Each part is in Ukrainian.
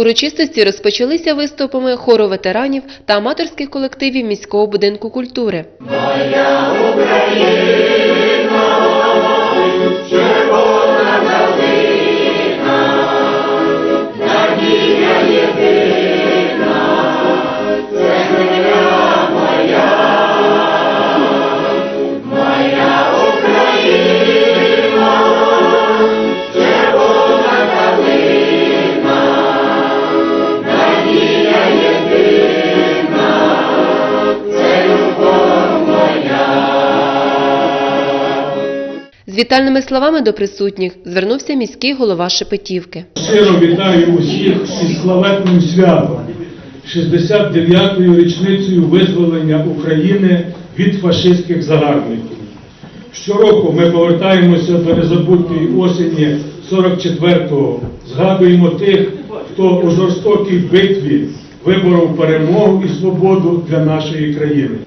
Урочистості розпочалися виступами хору ветеранів та аматорських колективів міського будинку культури. Вітальними словами до присутніх звернувся міський голова Шепетівки. Щиро вітаю усіх із славетним святом, 69-ю річницею визволення України від фашистських загарбників. Щороку ми повертаємося до незабутньої осені 44-го, згадуємо тих, хто у жорстокій битві виборов перемогу і свободу для нашої країни.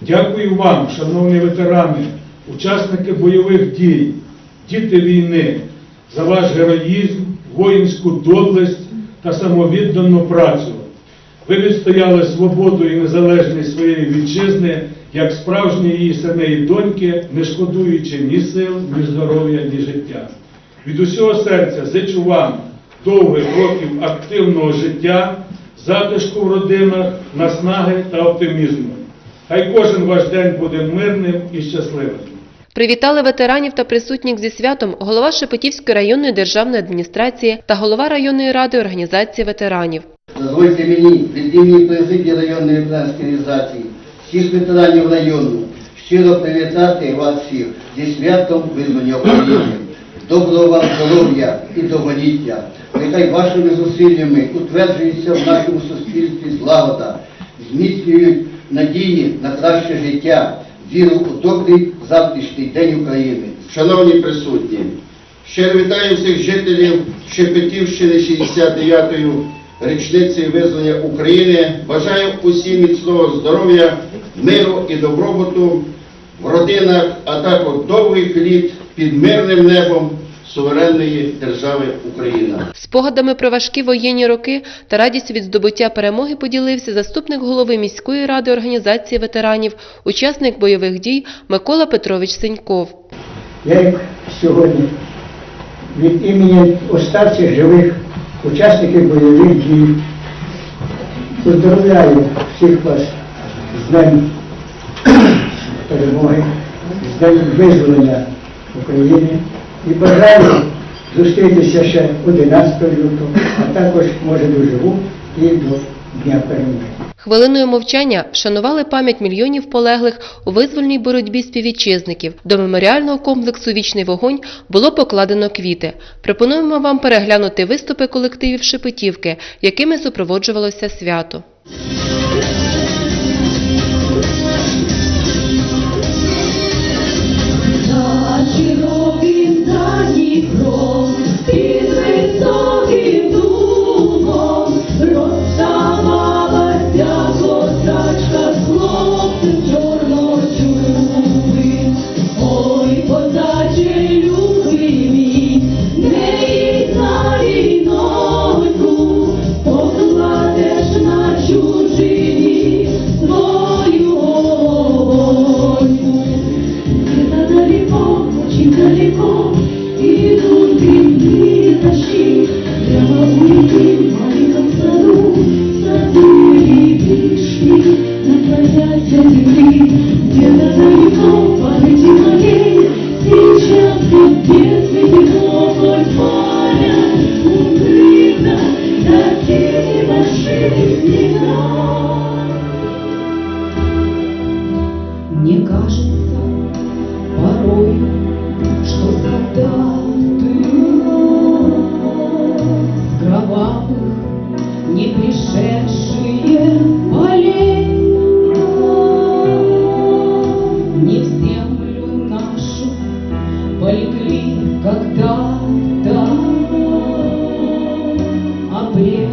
Дякую вам, шановні ветерани, учасники бойових дій, діти війни, за ваш героїзм, воїнську доблесть та самовіддану працю. Ви відстояли свободу і незалежність своєї вітчизни, як справжні її сини і доньки, не шкодуючи ні сил, ні здоров'я, ні життя. Від усього серця зичу вам довгих років активного життя, затишку в родинах, наснаги та оптимізму. Хай кожен ваш день буде мирним і щасливим. Привітали ветеранів та присутніх зі святом голова Шепетівської районної державної адміністрації та голова районної ради організації ветеранів. Дозвольте мені від імені президії районної організації, всіх ветеранів району щиро привітати вас всіх зі святом визволення України. Доброго вам здоров'я і довголіття. Нехай вашими зусиллями утверджується в нашому суспільстві злагода, зміцнюють надії на краще життя, віру у добрий завтрашній день України. Шановні присутні, щиро вітаю всіх жителів Шепетівщини 69-ї річниці визволення України. Бажаю усім міцного здоров'я, миру і добробуту в родинах, а також довгих літ під мирним небом суверенної держави Україна. Спогадами про важкі воєнні роки та радістю від здобуття перемоги поділився заступник голови міської ради організації ветеранів, учасник бойових дій Микола Петрович Сеньков. Я як сьогодні від імені оставців живих учасників бойових дій поздравляю всіх вас з Днем перемоги, з Днем визволення України і бажаю зустрітися ще 11 лютого, а також може доживу і до Дня перемоги. Хвилиною мовчання вшанували пам'ять мільйонів полеглих у визвольній боротьбі співвітчизників. До меморіального комплексу Вічний вогонь було покладено квіти. Пропонуємо вам переглянути виступи колективів Шепетівки, якими супроводжувалося свято. Keep the people.